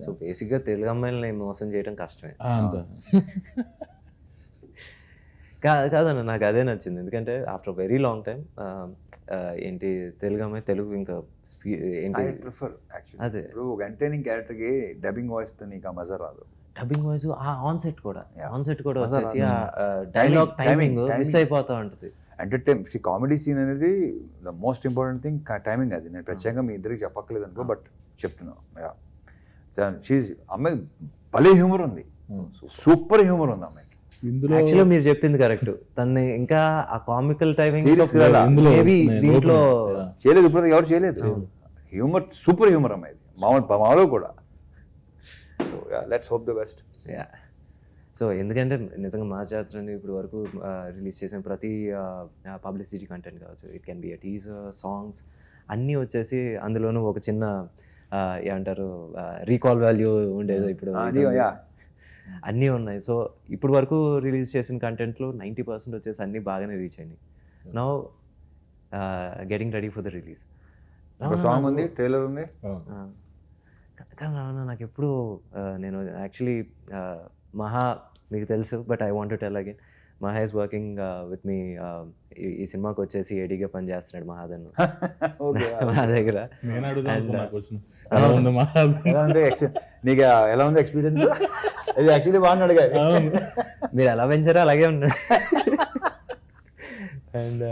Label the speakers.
Speaker 1: So బేసిక్గా తెలుగు అమ్మాయిలని మోసం చేయడం కష్టమే.
Speaker 2: ఆ,
Speaker 1: కాదన్న నాకు అదే నచ్చింది. ఎందుకంటే ఆఫ్టర్ వెరీ లాంగ్ టైం ఏంటి తెలుగు అమ్మాయి తెలుగు ఇంకా ఏంటి
Speaker 3: ఐ ప్రిఫర్ యాక్చువల్లీ
Speaker 1: అదే.
Speaker 3: ఇప్పుడు ఒక ఎంటర్టైనింగ్ క్యారెక్టర్కి డబ్బింగ్ వాయిస్తో నీకు ఆ మజా రాదు.
Speaker 1: డబ్బింగ్ వాయిస్ ఆ ఆన్ సెట్ కూడా.
Speaker 3: Yeah.
Speaker 1: ఆన్ సెట్ కూడా వచ్చేసి
Speaker 3: రాదు.
Speaker 1: Dialogue timing miss. అయిపోతా ఉంటుంది.
Speaker 3: ఎంటర్టైన్ కామెడీ సీన్ అనేది the most important thing timing అది. నేను ప్రత్యేకంగా మీ ఇద్దరికి చెప్పక్కలేదు అనుకో బట్ చెప్తున్నాను అమ్మాయి భలే హ్యూమర్ ఉంది. సూపర్ హ్యూమర్ ఉంది అమ్మాయికి
Speaker 2: ఇందులో
Speaker 1: యాక్చువల్లీ మీరు చెప్పింది కరెక్ట్ తన్ని ఇంకా ఆ కామికల్ టైమింగ్ దీంట్లో.
Speaker 3: చేయలేదు ఇప్పుడు ఎవరు చేయలేదు. హ్యూమర్ సూపర్ హ్యూమర్ అమ్మాయి మామూలు మామూలు కూడా. So let's hope the best
Speaker 1: ya so ఎందుకంటే నిజంగా మా జాతరని ఇప్పుడు వరకు రిలీజ్ చేసిన ప్రతి పబ్లిసిటీ కంటెంట్ కావచ్చు. It can be a teaser songs అన్నీ వచ్చేసి అందులోనూ ఒక చిన్న ఏమంటారు రీకాల్ వాల్యూ ఉండేది ఇప్పుడు అన్నీ ఉన్నాయి. సో ఇప్పుడు వరకు రిలీజ్ చేసిన కంటెంట్లో నైంటీ పర్సెంట్ వచ్చేసి అన్నీ బాగానే రీచ్ అయినాయి. Now getting ready for the release
Speaker 3: song ఉంది ట్రైలర్ ఉంది.
Speaker 1: కానీ రావణ నాకు ఎప్పుడు నేను యాక్చువల్లీ మహా మీకు తెలుసు but I want tell again Maha is working with me ఈ సినిమాకి వచ్చేసి ఏడీగా పనిచేస్తున్నాడు మహాదన్
Speaker 3: ఓకే
Speaker 1: మా దగ్గర.
Speaker 3: ex- నీకు ఎలా ఉంది ఎక్స్పీరియన్స్? ఇది యాక్చువల్లీ బాగా అడిగారు
Speaker 1: మీరు ఎలా పెంచారో? అలాగే ఉన్నాడు అండ్